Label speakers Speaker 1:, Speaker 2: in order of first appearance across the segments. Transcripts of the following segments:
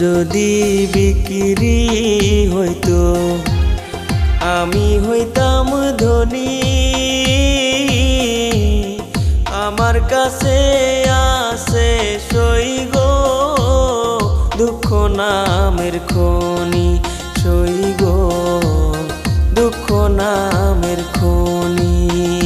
Speaker 1: যদি বিক্রি হইতো, আমি হইতাম ধনী। আমার কাছে আছে সই গো, দুঃখ নামের খনি, সই গো, দুঃখ নামের খনি।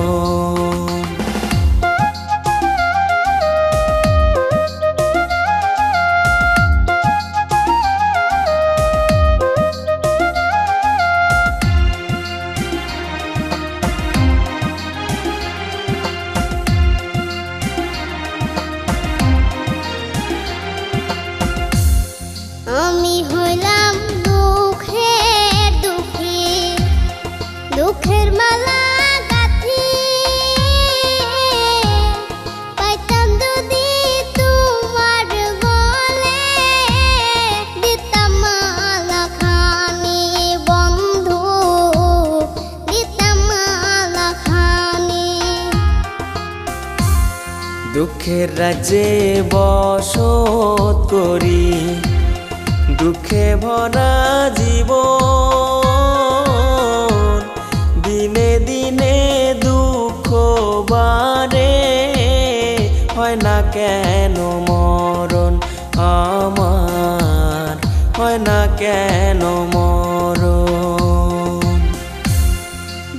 Speaker 2: দুঃখের
Speaker 1: রাজ্যে বসত করি, দুঃখে ভরা জীব দিনে দিনে দুঃখ বারে হয় না কেন মরণ আমার, হয় না কেন মরণ।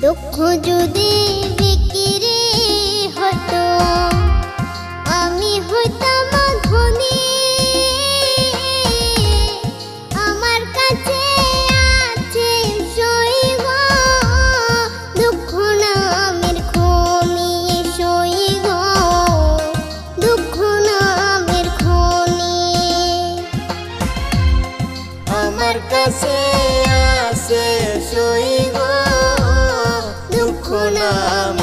Speaker 2: দুঃখ যদি আমার কাছে আছে সই গো দুঃখ
Speaker 1: সই